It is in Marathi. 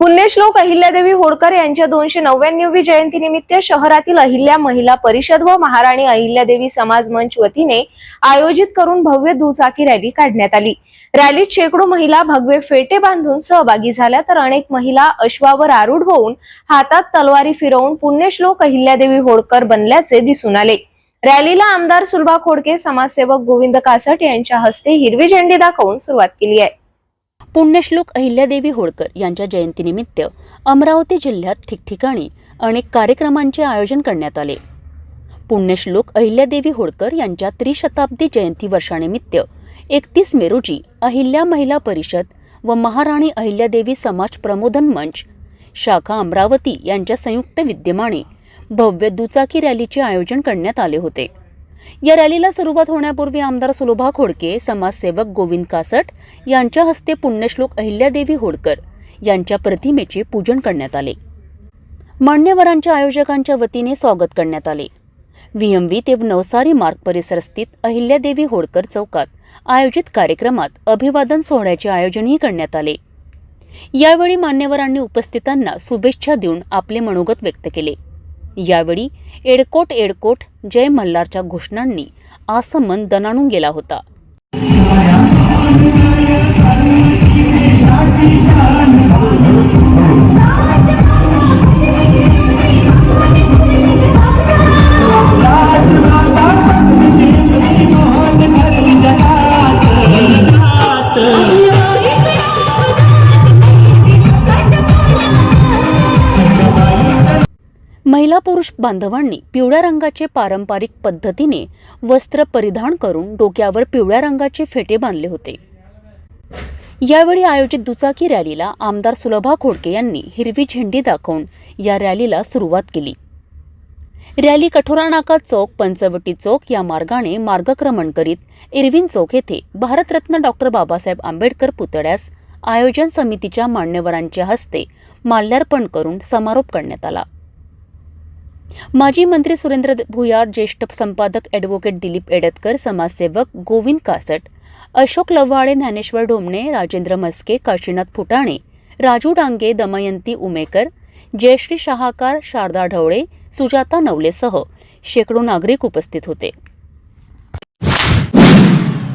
पुण्यश्लोक अहिल्यादेवी होळकर यांच्या दोनशे नव्याण्णवी जयंतीनिमित्त शहरातील अहिल्या महिला परिषद व महाराणी अहिल्यादेवी समाज मंच वतीने आयोजित करून भव्य दुचाकी रॅली काढण्यात आली. रॅलीत शेकडो महिला भगवे फेटे बांधून सहभागी झाल्या तर अनेक महिला अश्वावर आरूढ होऊन हातात तलवारी फिरवून पुण्यश्लोक अहिल्यादेवी होळकर बनल्याचे दिसून आले. रॅलीला आमदार सुलभा खोडके समाजसेवक गोविंद कासट यांच्या हस्ते हिरवी झेंडी दाखवून सुरुवात केली आहे. पुण्यश्लोक अहिल्यादेवी होळकर यांच्या जयंतीनिमित्त अमरावती जिल्ह्यात ठिकठिकाणी अनेक कार्यक्रमांचे आयोजन करण्यात आले. पुण्यश्लोक अहिल्यादेवी होळकर यांच्या त्रिशताब्दी जयंती वर्षानिमित्त एकतीस मे रोजी अहिल्या महिला परिषद व महाराणी अहिल्यादेवी समाज प्रमोदन मंच शाखा अमरावती यांच्या संयुक्त विद्यमाने भव्य दुचाकी रॅलीचे आयोजन करण्यात आले होते. या रॅलीला सुरुवात होण्यापूर्वी आमदार सुलोभा खोडके समाजसेवक गोविंद कासट यांच्या हस्ते पुण्यश्लोक अहिल्यादेवी होडकर यांच्या प्रतिमेचे पूजन करण्यात आले. मान्यवरांच्या आयोजकांच्या वतीने स्वागत करण्यात आले. व्हीएमव्ही ते नवसारी मार्ग परिसर स्थित अहिल्यादेवी होडकर चौकात आयोजित कार्यक्रमात अभिवादन सोहळ्याचे आयोजनही करण्यात आले. यावेळी मान्यवरांनी उपस्थितांना शुभेच्छा देऊन आपले मनोगत व्यक्त केले. यावेळी एडकोट एडकोट जय मल्हारच्या घोषणांनी आसमन दणाणून गेला होता. महिला पुरुष बांधवांनी पिवळ्या रंगाचे पारंपरिक पद्धतीने वस्त्र परिधान करून डोक्यावर पिवळ्या रंगाचे फेटे बांधले होते. यावेळी आयोजित दुचाकी रॅलीला आमदार सुलभा खोडके यांनी हिरवी झेंडी दाखवून या रॅलीला सुरुवात केली. रॅली कठोरा नाका चौक पंचवटी चौक या मार्गाने मार्गक्रमण करीत इरविन चौक येथे भारतरत्न डॉक्टर बाबासाहेब आंबेडकर पुतळ्यास आयोजन समितीच्या मान्यवरांच्या हस्ते माल्यार्पण करून समारोप करण्यात आला. माजी मंत्री सुरेंद्र भुयार ज्येष्ठ संपादक ॲडव्होकेट दिलीप एडतकर समाजसेवक गोविंद कासट अशोक लव्हाळे ज्ञानेश्वर ढोमणे राजेंद्र मस्के काशीनाथ फुटाणे राजू डांगे दमयंती उमेकर जयश्री शहाकार शारदा ढवळे सुजाता नवलेसह शेकडो नागरिक उपस्थित होते.